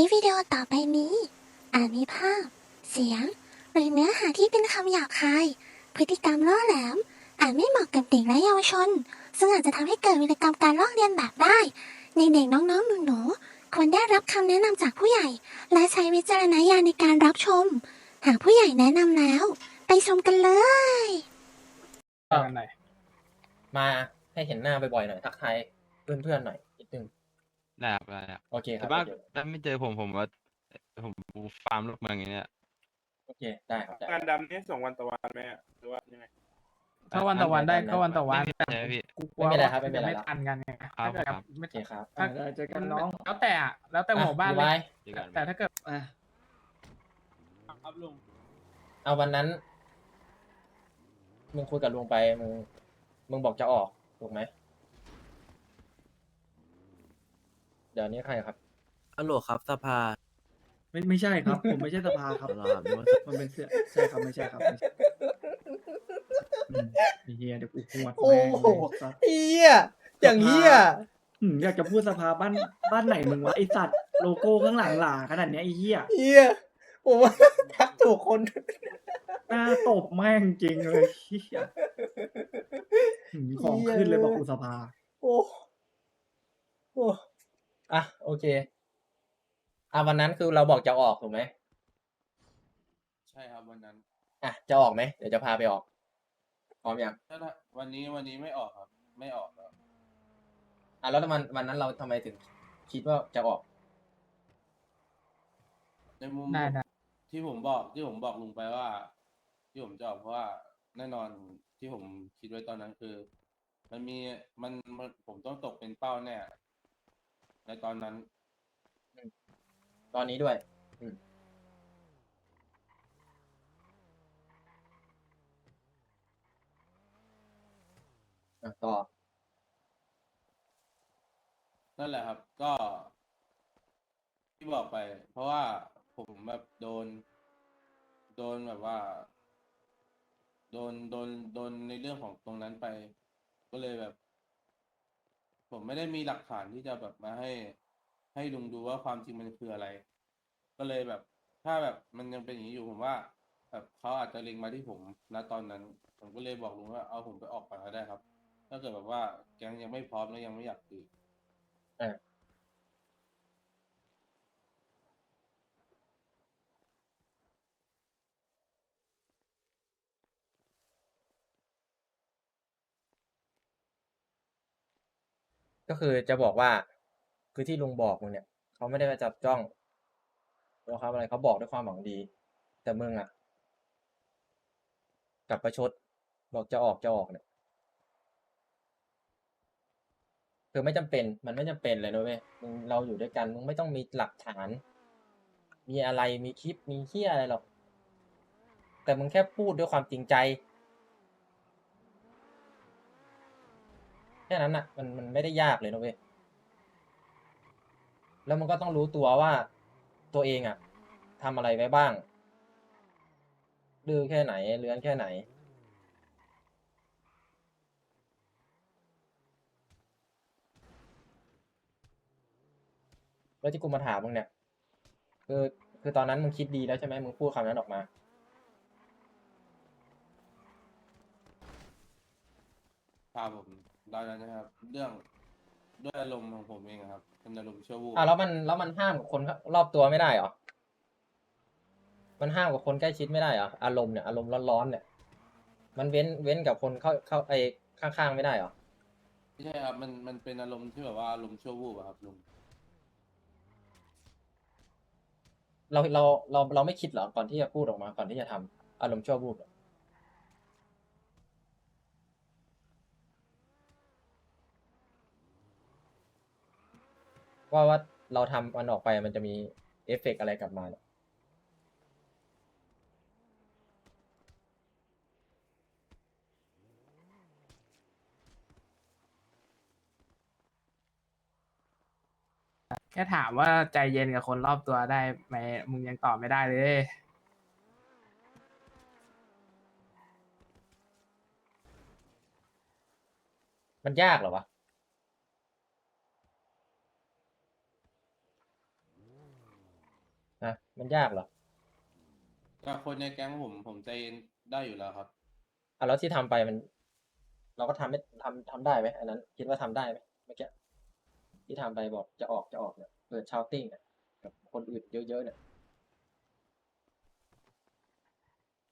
ในวิดีโอต่อไปนี้ อาจมีภาพ เสียง หรือเนื้อหาที่เป็นคำหยาบคาย พฤติกรรมล่อแหลม อาจไม่เหมาะกับเด็กและเยาวชน ซึ่งอาจจะทำให้เกิดวิกรรมการลอกเลียนแบบได้ ในเด็กน้องๆหนูๆควรได้รับคำแนะนำจากผู้ใหญ่ และใช้วิจารณญาณในการรับชม หากผู้ใหญ่แนะนำแล้ว ไปชมกันเลยเจอกันหน่อยมาให้เห็นหน้าบ่อยๆหน่อยทักทายเพื่อนๆหน่อยนิดนึง ได้ครับได้ครับโอเคครัแต่บว่าโอเคถ้าไม่เจอผมผมว่า ผมฟาร์มลูกเมืองอย่างเนี้ยโอเคได้ครับได้งานดำนี่ส่งวันต่อวันไหมอะหรือว่ายังไงถ้าวันต่อวันได้ก็วันต่อวันไม่มีปัญหาพี่ กูกลัวไม่เป็นไรว่าครับไม่เป็นไรจะไม่ครับทันกันไงครับถ้าเกิดครับ ไม่โอเคครับถ้าเออเจอกันน้องแล้วแต่อะแล้วแต่หัวบ้านอะเลไว้ยเจอกันแต่ถ้าเกิดอะครับลุงเอาวันนั้น มึงคุยกับลุงไปมึงมึงบอกจะออกถูกไหม เดี๋ยวนี้ใครครับ อัลโหลครับสภาไม่ไม่ใช่ครับ ผมไม่ใช่สภาครับเหรอครับนึกว่ามันเป็นเสื้อใช่ครับไม่ใช่ครับไม่ใช่อืมไอ้เฮียเดี๋ยวกูขวดโอ้แม่งโห เลยสัตว์เฮียอย่างเฮียอืมอยากจะพูดสภาบ้านบ้านไหนมึงวะไอสัตว์โลโก้ข้างหลังหลาขนาดเนี้ยไอ้เฮียเฮียผมว่าทักถูกคนหน้าตบแม่งจริงเลยเฮียอืมของขึ้นเลยบอกกูสภา โอ้โอ้ อะโอเค อะวันนั้นคือเราบอกจะออกถูกไหมใช่ครับวันนั้น อะจะออกไหมเดี๋ยวจะพาไปออกพร้อมยังถ้าวันนี้วันนี้ไม่ออกครับ ไม่ออกครับอะแล้ววันวันนั้นเราทำไมถึง คิดว่าจะออก ในมุมได้ได้ที่ผมบอกที่ผมบอกลุงไปว่า ที่ผมจะออกเพราะว่าแน่นอนที่ผมคิดไว้ตอนนั้นคือ มันมีมันมันผมต้องตกเป็นเป้าแน่ ในตอนนั้น ตอนนี้ด้วยอืมอะต่อ นั่นแหละครับ ก็ ที่บอกไป เพราะว่าผมแบบโดน โดนแบบว่า โดนโดนโดนในเรื่องของตรงนั้นไป ก็เลยแบบ ผมไม่ได้มีหลักฐานที่จะแบบมาให้ ให้ลุงดูว่าความจริงมันคืออะไร ก็เลยแบบ ถ้าแบบมันยังเป็นอย่างนี้อยู่ผมว่า แบบเขาอาจจะเล็งมาที่ผมณตอนนั้น ผมก็เลยบอกลุงว่าเอาผมไปออกก่อนก็ได้ครับ ถ้าเกิดแบบว่าแก๊งยังไม่พร้อมและยังไม่อยากตีอะ ก็คือจะบอกว่า คือที่ลุงบอกมึงเนี่ยเขาไม่ได้มาจับจ้องหรือเขาอะไรเขาบอกด้วยความหวังดี แต่มึงอะกลับประชด บอกจะออกจะออกเนี่ยคือไม่จำเป็นมันไม่จำเป็นเลยนะเว้ยมึงเราอยู่ด้วยกันมึงไม่ต้องมีหลักฐาน มีอะไรมีคลิปมีเที่ยอะไรหรอก แต่มึงแค่พูดด้วยความจริงใจ ค่นั้นน่ะมันมันไม่ได้ยากเลยนะเว้ยแล้วมันก็ต้องรู้ตัวว่าตัวเองอะทำอะไรไว้บ้างดื้อแค่ไหนเลื้อนแค่ไหน แล้วที่กูมาถามมึงเนี่ยคือคือตอนนั้นมึงคิดดีแล้วใช่ไหมมึงพูดคำนั้นออกมาครับผม ตอนนั้นนะครับ เรื่องด้วยอารมณ์ของผมเองอะครับเป็นอารมณ์ชั่ววูบอะแล้วมันแล้วมันห้ามกับคนรอบตัวไม่ได้เหรอ มันห้ามกับคนใกล้ชิดไม่ได้เหรออารมณ์เนี่ยอารมณ์ร้อนๆเนี่ย มันเว้นเว้นกับคนเข้าเข้าไอ้ข้างๆไม่ได้เหรอ ไม่ใช่ครับมันมันเป็นอารมณ์ที่แบบว่าอารมณ์ชั่ววูบอะครับลุงเราเราเราเราไม่คิดเหรอก่อนที่จะพูดออกมาก่อนที่จะทำอารมณ์ชั่ววูบอะ ว่าว่าเราทำมันออกไปมันจะมีเอฟเฟกต์อะไรกลับมาเนี่ยแค่ถามว่าใจเย็นกับคนรอบตัวได้ไหมมึงยังตอบไม่ได้เลย มันยากเหรอวะ นะมันยากเหรอกับคนในแก๊งผมผมใจเย็นได้อยู่แล้วครับ อะแล้วที่ทำไปมัน เราก็ทำไม่ทำทำได้ไหมอันนั้น คิดว่าทำได้ไหมเมื่อกี้ที่ทำไปบอกจะออกจะออกเนี่ยเปิดชาวติ้งเนี่ยกับคนอื่นเยอะๆเนี่ย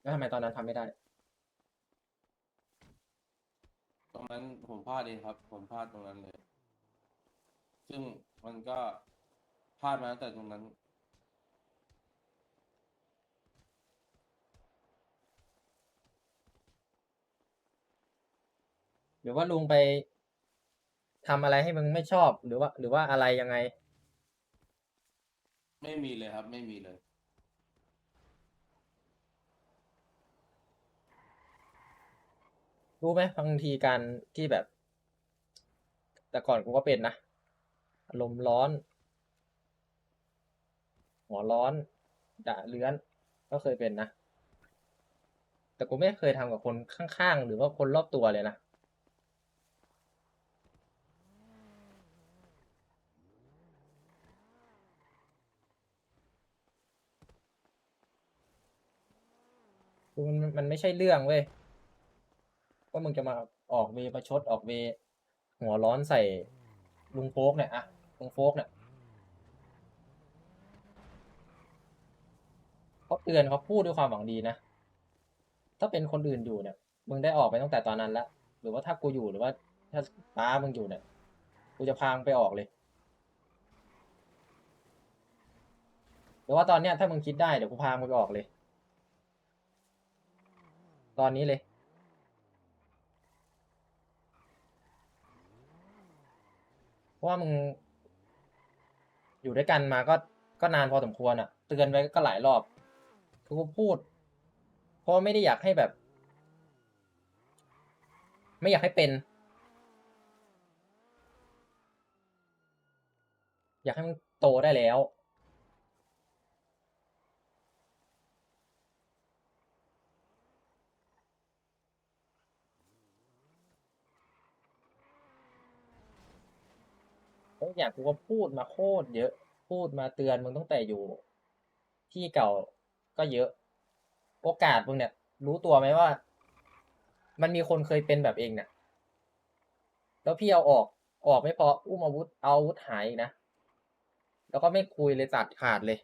แล้วทำไมตอนนั้นทำไม่ได้ ตรงนั้นผมพลาดเองครับ ผมพลาดตรงนั้นเลย ซึ่งมันก็พลาดมาตั้งแต่ตรงนั้น รือว่าลุงไปทำอะไรให้มึงไม่ชอบหรือว่า หรือว่าอะไรยังไง ไม่มีเลยครับ ไม่มีเลย รู้ไหมบางทีการที่แบบ แต่ก่อนกูก็เป็นนะอารมณ์ร้อน หัวร้อนด่าเลื้อน ก็เคยเป็นนะ แต่กูไม่เคยทำกับคนข้างๆ หรือว่าคนรอบตัวเลยนะ คือ มันไม่ใช่เรื่องเว้ยว่ามึงจะมาออกเวประชดออกเว หัวร้อนใส่ลุงโฟกเนี่ยอะลุงโฟกเนี่ยเขาเตือนเขาพูดด้วยความหวังดีนะ ถ้าเป็นคนอื่นอยู่เนี่ย มึงได้ออกไปตั้งแต่ตอนนั้นล้วหรือว่าถ้ากูอยู่หรือว่า ถ้าป้ามึงอยู่เนี่ย กูจะพามึงไปออกเลย หรือว่าตอนเนี้ยถ้ามึงคิดได้เดี๋ยวกูพามึงไปออกเลย ตอนนี้เลย เพราะว่ามึง อยู่ด้วยกันมาก็ก็นานพอสมควรอะ่ะ เตือนไว้ก็หลายรอบคือกูพูด เพราะว่าไม่ได้อยากให้แบบ ไม่อยากให้เป็น อยากให้มันโตได้แล้ว ทุกอย่างกูก็พูดมาโคตรเยอะ พูดมาเตือนมึงตั้งแต่อยู่ ที่เก่าก็เยอะ โอกาสมึงเนี่ย รู้ตัวไหมว่า มันมีคนเคยเป็นแบบเองเนี่ยแล้วพี่เอาออกออกไม่พออุ้มอาวุธเอาอาวุธหายนะแล้วก็ไม่คุยเลยตัดขาดเลย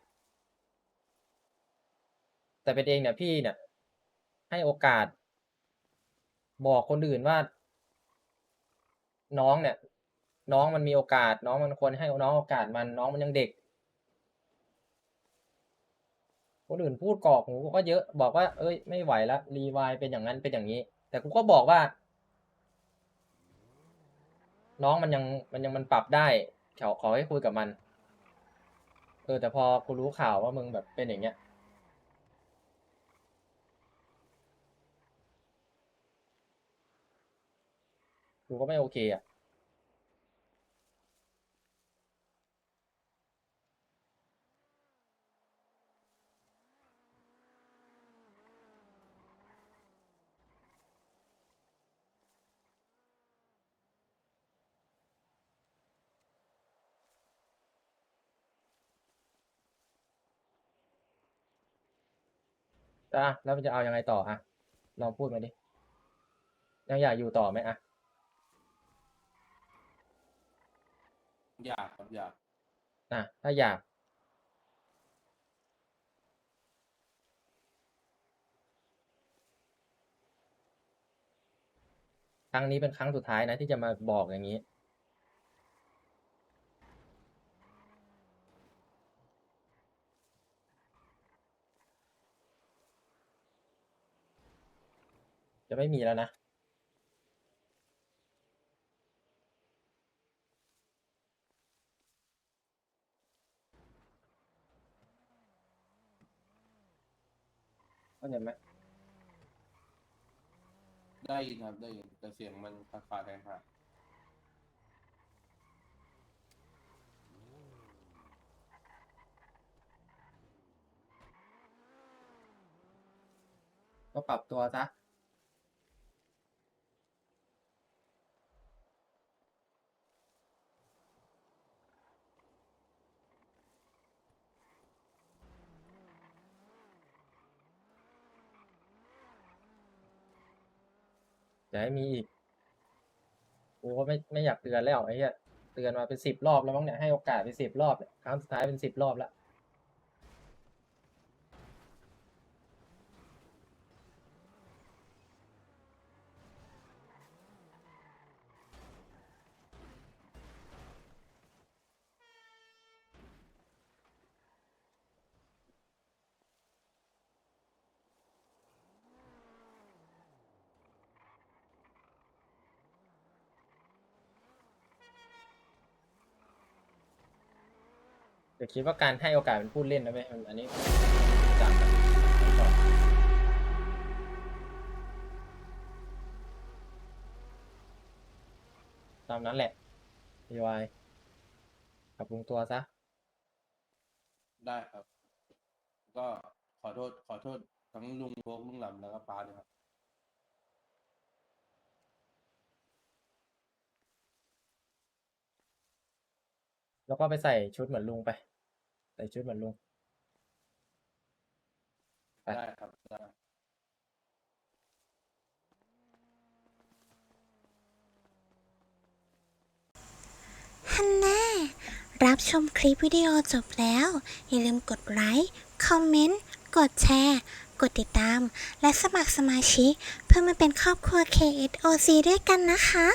แต่เป็นเองเนี่ยพี่เนี่ย ให้โอกาส บอกคนอื่นว่า น้องเนี่ย น้องมันมีโอกาส น้องมันควรให้น้องโอกาสมันน้องมันยังเด็ก คนอื่นพูดกรอกหูก็เยอะบอกว่า เอ้ย ไม่ไหวแล้วรีวายเป็นอย่างนั้นเป็นอย่างนี้ แต่กูก็บอกว่า น้องมันยังมันยังมันปรับได้ขอขอให้คุยกับมัน เออแต่พอกูรู้ข่าวว่ามึงแบบเป็นอย่างเงี้ยกูก็ไม่โอเคอะ จ้าแล้วมันจะเอายังไงต่ออะลองพูดมาดิยังอยากอยู่ต่อไหมอะอยากครับอยากอะถ้าอยากครั้งนี้เป็นครั้งสุดท้ายนะที่จะมาบอกอย่างนี้ จะไม่มีแล้วนะ เข้าใจไหมได้ยินครับได้ยินแต่เสียงมันขาดขาดหายหายก็ปรับตัวซะ มีอีกกูก็ไม่ไม่อยากเตือนแล้วไอ้เหี้ยเตือนมาเป็นสิบรอบแล้วมั้งเนี่ยให้โอกาสเป็นสิบรอบเนี่ยครั้งสุดท้ายเป็นสิบรอบแล้ว เดี๋ยวคิดว่าการให้โอกาสเป็นผู้เล่นนะเว้ยมันอันนี้จำกันไว้ก่อนตามนั้นแหละ DY ปรับปรุงตัวซะ ได้ครับ ก็ขอโทษ ขอโทษทั้งลุงโพกลุงหลำแล้วก็ป้าด้วยครับ แล้วก็ไปใส่ชุดเหมือนลุงไป ใส่ชุดเหมือนลุง ไป ได้ครับได้ฮันน่ารับชมคลิปวิดีโอจบแล้ว อย่าลืมกดไลค์ คอมเมนต์ กดแชร์ กดติดตาม และสมัครสมาชิก เพื่อมาเป็นครอบครัว KSOC ด้วยกันนะคะ